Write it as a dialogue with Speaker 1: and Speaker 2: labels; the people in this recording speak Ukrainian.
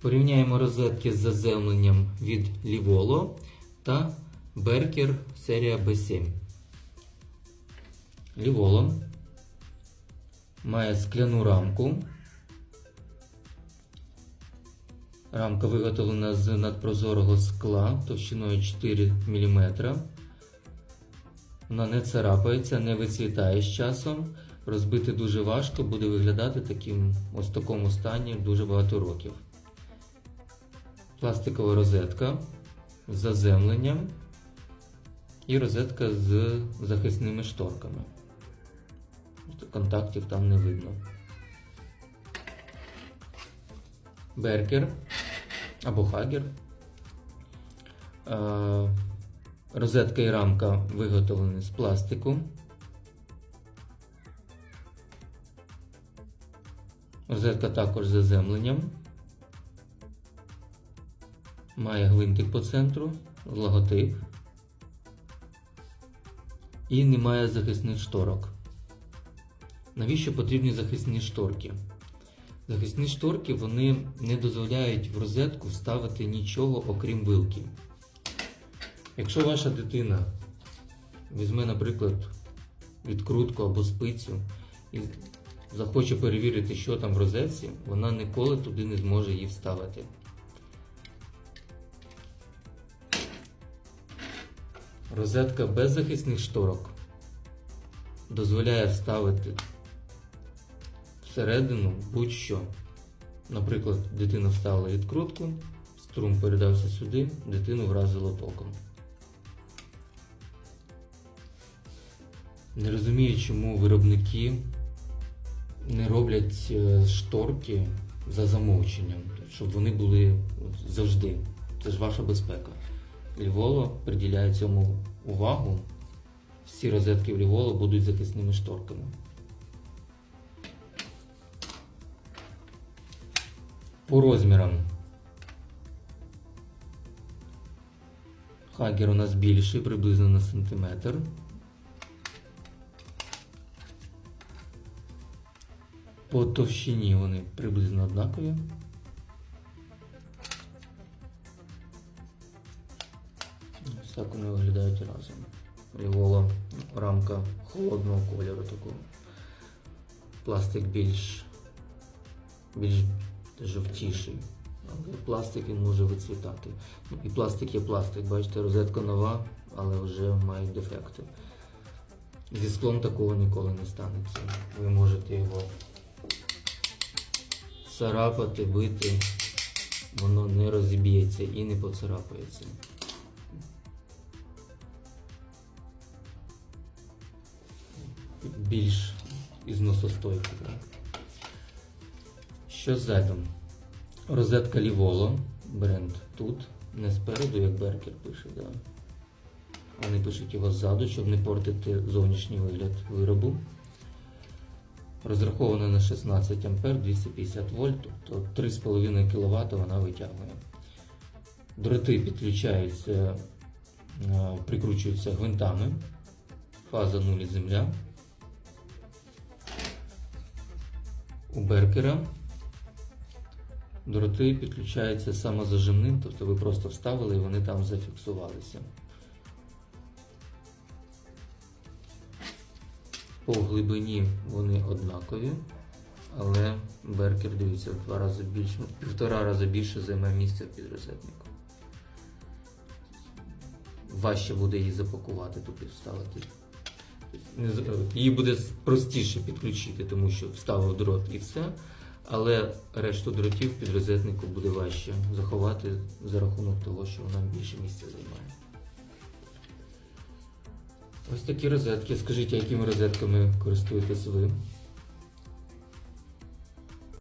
Speaker 1: Порівняємо розетки з заземленням від Livolo та Berker серія B7. Livolo має скляну рамку. Рамка виготовлена з надпрозорого скла товщиною 4 мм. Вона не царапається, не вицвітає з часом. Розбити дуже важко, буде виглядати таким ось в такому стані дуже багато років. Пластикова розетка з заземленням і розетка з захисними шторками. Контактів там не видно. Беркер або Хагер. Розетка і рамка виготовлені з пластику. Розетка також з заземленням. Має гвинтик по центру, логотип. І немає захисних шторок. Навіщо потрібні захисні шторки? Захисні шторки вони не дозволяють в розетку вставити нічого окрім вилки. Якщо ваша дитина візьме, наприклад, відкрутку або спицю і захоче перевірити, що там в розетці, вона ніколи туди не зможе її вставити. Розетка без захисних шторок дозволяє вставити всередину будь-що. Наприклад, дитина вставила відкрутку, струм передався сюди, дитину вразило током. Не розумію, чому виробники не роблять е, шторки за замовченням, щоб вони були завжди. Це ж ваша безпека. Льволо приділяє цьому увагу. Всі розетки в Льволо будуть захисними шторками. По розмірам. Хагер у нас більший, приблизно на сантиметр. По товщині вони приблизно однакові. Так вони виглядають разом. Лівола рамка холодного кольору такого. Пластик більш, більш жовтіший. Але пластик він може вицвітати. Ну, І пластик є пластик. Бачите, розетка нова, але вже мають дефекти. Зі склом такого ніколи не станеться. Ви можете його царапати, бити, воно не розіб'ється і не поцарапається. Більш ізносостойко. Да? Що ззаду? Розетка Ліволо, бренд тут, не спереду, як Беркер пише. Да? Вони пишуть його ззаду, щоб не портити зовнішній вигляд виробу. Розрахована на 16 А 250 вольт, тобто 3,5 кВт вона витягує. Дроти підключаються, е, прикручуються гвинтами. Фаза 0 земля. У беркера дроти підключаються самозажимним, тобто ви просто вставили і вони там зафіксувалися. По глибині вони однакові, але беркер, дивіться, в два рази більше, півтора рази більше займе місця під розетником. Важче буде її запакувати, тут вставити. Її буде простіше підключити, тому що вставив дрот і все. Але решту дротів під розетнику буде важче заховати за рахунок того, що вона більше місця займає. Ось такі розетки. Скажіть, якими розетками користуєтесь ви?